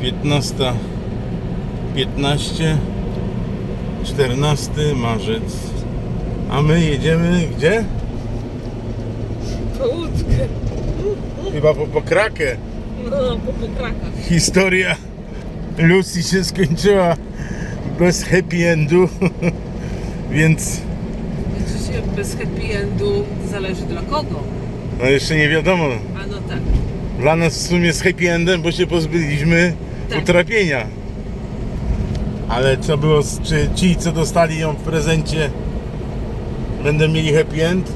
15, 15, 14 marzec. A my jedziemy gdzie? Po łódkę. Chyba po pokrakę. No, po pokrakach. Historia Lucy się skończyła bez happy endu, więc Oczywiście bez happy endu zależy dla kogo. no jeszcze nie wiadomo. A no tak. Dla nas w sumie z happy endem, bo się pozbyliśmy Tak. utrapienia. Ale co było, z- czy ci, co dostali ją w prezencie, będą mieli happy end,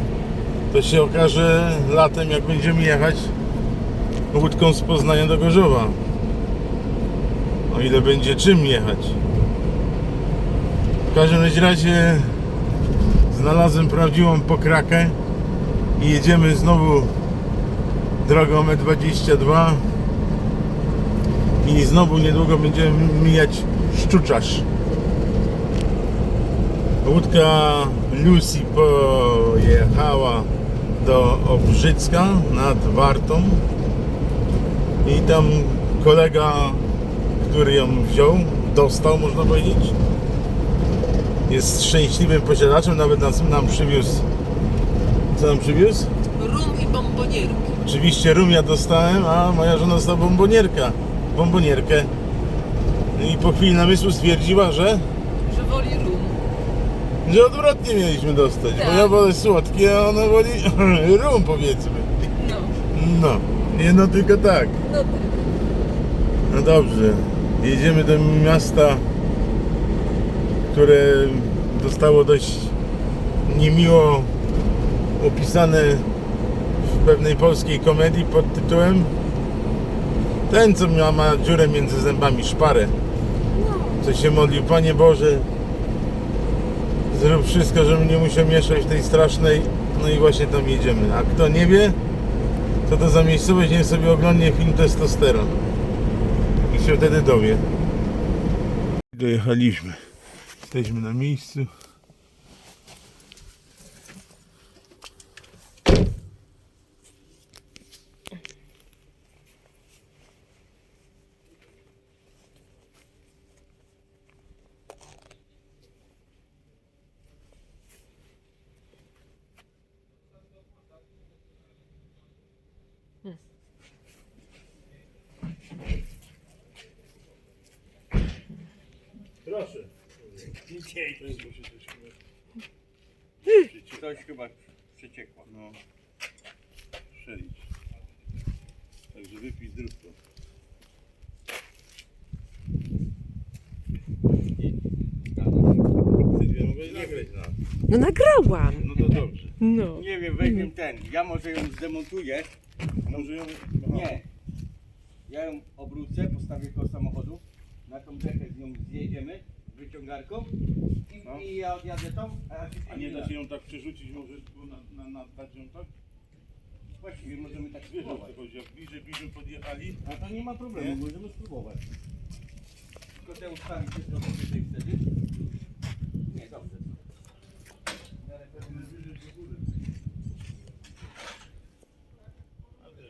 to się okaże latem, jak będziemy jechać łódką z Poznania do Gorzowa. O ile będzie czym jechać. W każdym razie znalazłem prawdziwą pokrakę i jedziemy znowu drogą E22 i znowu niedługo będziemy mijać Szczuczarz. Łódka Lucy pojechała do Obrzycka nad Wartą i tam kolega, który ją wziął, dostał można powiedzieć, jest szczęśliwym posiadaczem, nawet nas, nam przywiózł co nam przywiózł? Rum i bombonierki. Oczywiście rum ja dostałem, a moja żona dostała bombonierka, bombonierkę. I po chwili namysłu stwierdziła, że, Że woli rum. że odwrotnie mieliśmy dostać. Bo Tak. ja wolę słodkie, a ona woli rum powiedzmy. No. No, nie no tylko tak. No tak. No dobrze, jedziemy do miasta, które zostało dość niemiło opisane w pewnej polskiej komedii pod tytułem Ten, co ma, ma dziurę między zębami, szparę, co się modlił, Panie Boże, zrób wszystko, żebym nie musiał mieszać w tej strasznej, no i właśnie tam jedziemy. A kto nie wie, co to za miejscowość, niech sobie oglądnie film Testosteron i się wtedy dowie. Dojechaliśmy. Jesteśmy na miejscu. Proszę. Coś chyba przeciekło. No. Strzelić. Także wypij na. No nagrałam. No to dobrze. No. Nie wiem, weźmie ten. Ja może ją zdemontuję. Może ją... Nie. Ja ją obrócę, postawię koło samochodu. Na tą dechę z nią zjedziemy wyciągarką i, No. i ja odjadę tą, a ja się A nie da się ją tak przerzucić, może tu na, na, na, dać ją tak? Właściwie możemy tak Wiesz o spróbować. co chodzi, jak bliżej, bliżej podjechali, A to nie ma problemu, Nie? możemy spróbować. Tylko te ustawić się trochę wyżej wtedy. Nie, dobrze. ale pewnie wyżej do góry. Ale,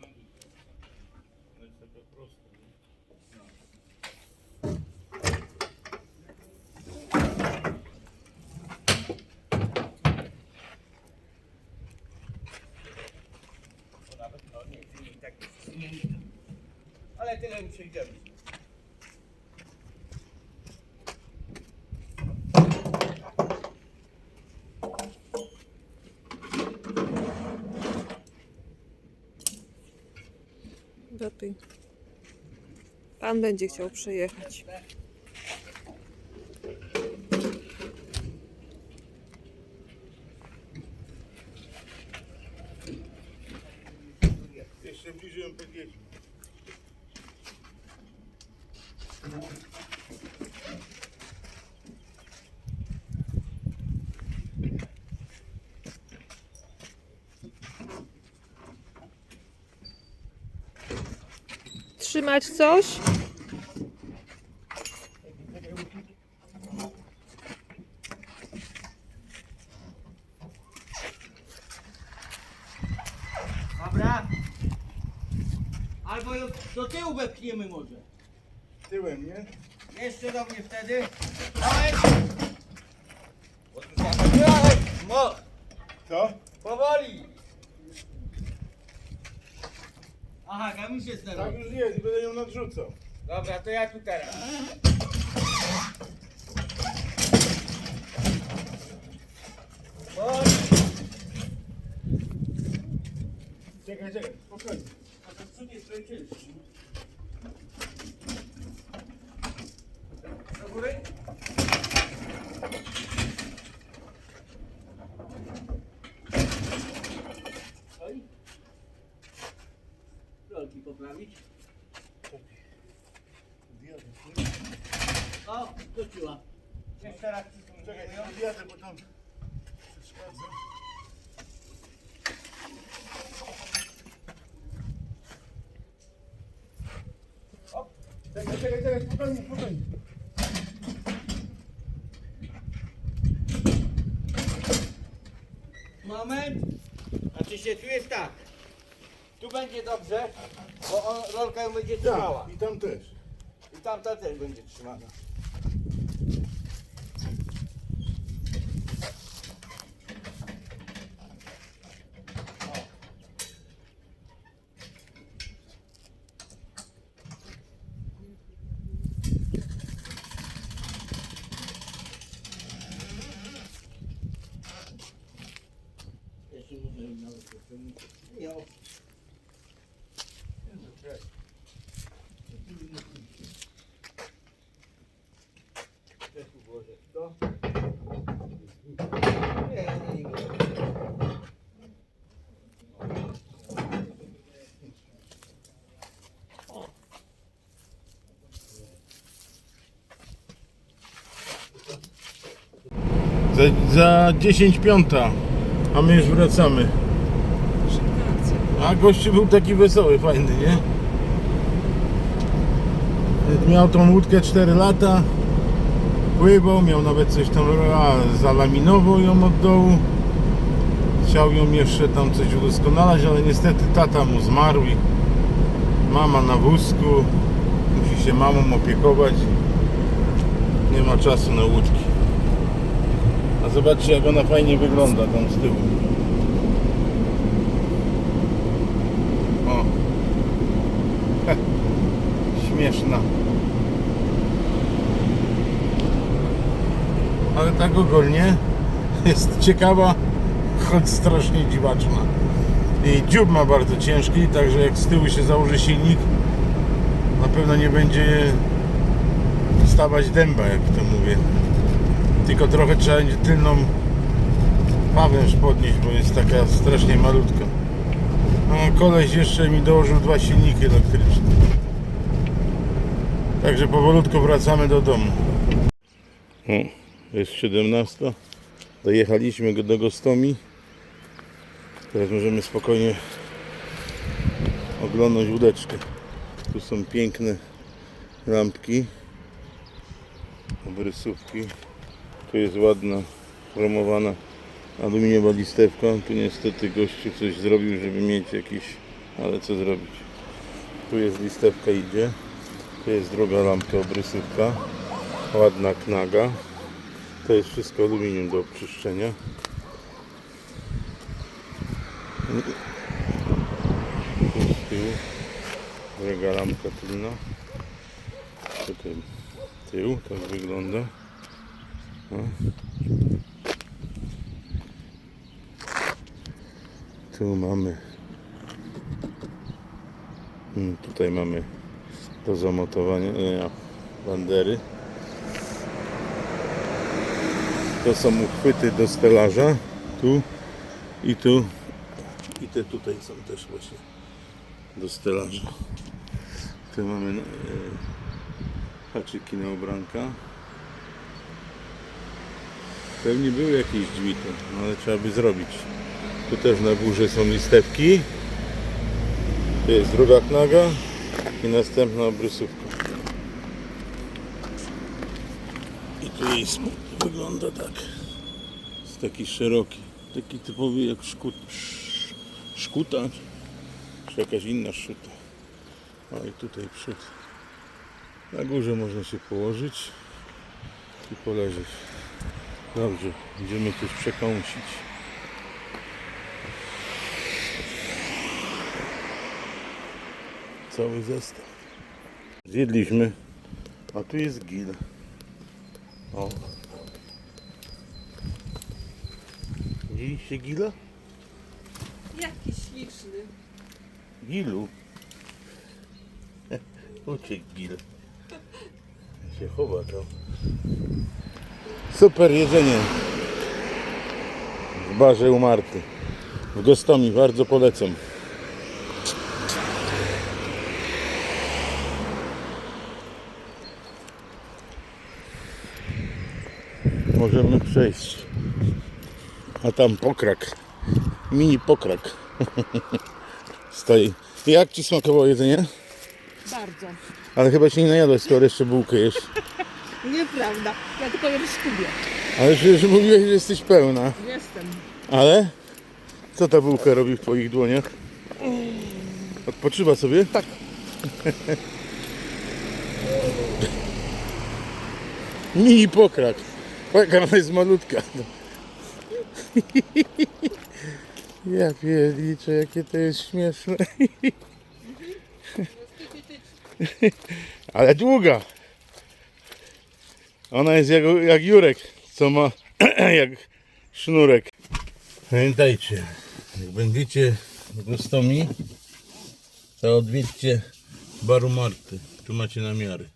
no, ona jest taka prosta, nie? To nawet no nie, nie i tak nie, nie. Ale tyle już przejdziemy. Lepiej. Pan będzie chciał przejechać. Podjedźmy. Trzymać coś? Dobra. Albo ją Do tyłu wepchniemy może. Tyłem, nie? Jeszcze do mnie wtedy. Dawaj. Dawaj. Mo, Co? powoli. Aha, gamisz jest na Tak już jest, będę ją nadrzucał. Dobra, to ja tu teraz. Powoli. Czekaj, czekaj, spokojnie. Cięższy. Do góry? Oj. Rolki poprawić. O, wróciła. Jeszcze raz Czekaj, nie odjadę, bo tam przeszkadza. Czekaj, czekaj, czekaj, spokojnie, spokojnie. Moment. Znaczy się tu jest tak. Tu będzie dobrze, bo on, rolka ją będzie trzymała. Tak, i tam też. I tamta też będzie trzymana. Za, za 10 piąta, a my już wracamy. A gościu był taki wesoły, fajny, nie? Miał tą łódkę 4 lata, pływał, miał nawet coś tam, a zalaminował ją od dołu. Chciał ją jeszcze tam coś udoskonalać, ale niestety tata mu zmarł i mama na wózku. Musi się mamą opiekować. Nie ma czasu na łódki. Zobaczcie jak ona fajnie wygląda tam z tyłu. O. Śmieszna. Ale tak ogólnie jest ciekawa, choć strasznie dziwaczna. I dziób ma bardzo ciężki, także jak z tyłu się założy silnik, na pewno nie będzie stawać dęba, jak to mówię. Tylko trochę trzeba będzie tylną pawęż podnieść, bo jest taka strasznie malutka. A koleś jeszcze mi dołożył dwa silniki elektryczne. Także powolutku wracamy do domu. O, jest 17. Dojechaliśmy do Gostomi. Teraz możemy spokojnie oglądać łódeczkę. Tu są piękne lampki, obrysówki. Tu jest ładna, chromowana aluminiowa listewka. Tu niestety gościu coś zrobił, żeby mieć jakiś... Ale co zrobić? Tu jest listewka idzie. Tu jest druga lampka obrysówka. Ładna knaga. To jest wszystko aluminium do obczyszczenia. Tu z tyłu. Druga lampka tylna. Tutaj tył, tak wygląda. Tu mamy. Mm, Tutaj mamy do zamontowania bandery. To są uchwyty do stelaża. Tu i tu. I te tutaj są też właśnie do stelaża. Tu mamy e, haczyki na ubranka. Pewnie były jakieś drzwi tu, no ale trzeba by zrobić. Tu też na górze są listewki. Tu jest druga knaga i następna obrysówka. I tu jej smut wygląda tak. Jest taki szeroki. Taki typowy jak szkut, sz, szkuta. Czy jakaś inna szuta. O i tutaj przód. Na górze można się położyć i poleżeć. Dobrze, idziemy coś przekąsić. Cały zestaw. Zjedliśmy, a tu jest gil. O. Widzieliście gila? Jaki śliczny. Gilu. Uciekł gil. się chowa tam. Super jedzenie. W barze u Marty. W Gostomi. Bardzo polecam. Możemy przejść. A tam pokrak. Mini pokrak. Stoi. Jak ci smakowało jedzenie? Bardzo. Ale chyba się nie najadłeś, skoro jeszcze bułkę jesz. Nieprawda. Ja tylko jem skubię. Ale przecież mówiłeś, że jesteś pełna. Jestem. Ale? Co ta bułka robi w twoich dłoniach? Odpoczywa sobie? Tak. Mini pokrak. Jaka ona jest malutka. Ja pierniczę, jakie to jest śmieszne. Ale długa. Ona jest jak, jak Jurek, co ma jak sznurek. Pamiętajcie, jak będziecie w Gostomi, to odwiedźcie Baru Marty. Tu macie namiary.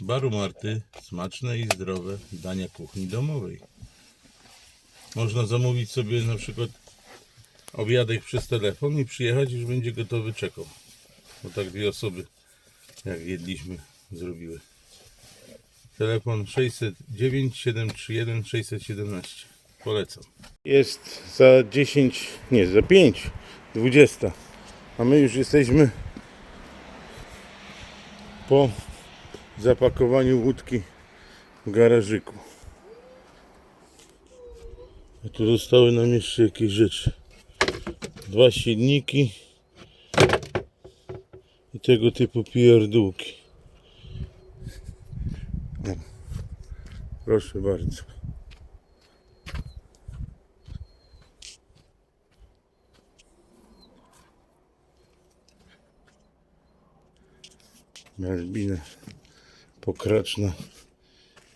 Baru Marty smaczne i zdrowe dania kuchni domowej. Można zamówić sobie na przykład obiadek przez telefon i przyjechać już będzie gotowy czekał. Bo tak dwie osoby jak jedliśmy zrobiły. Telefon 609 731 617. Polecam. Jest za 10, nie, za 5, 20. A my już jesteśmy po zapakowaniu łódki w garażyku. A tu zostały nam jeszcze jakieś rzeczy. Dwa silniki i tego typu pierdółki. Proszę bardzo. Malbina pokraczna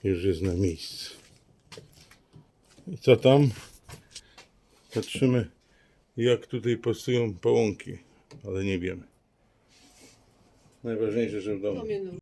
już jest na miejscu. I co tam? Patrzymy jak tutaj pasują pałąki, ale nie wiemy. Najważniejsze, że w domu.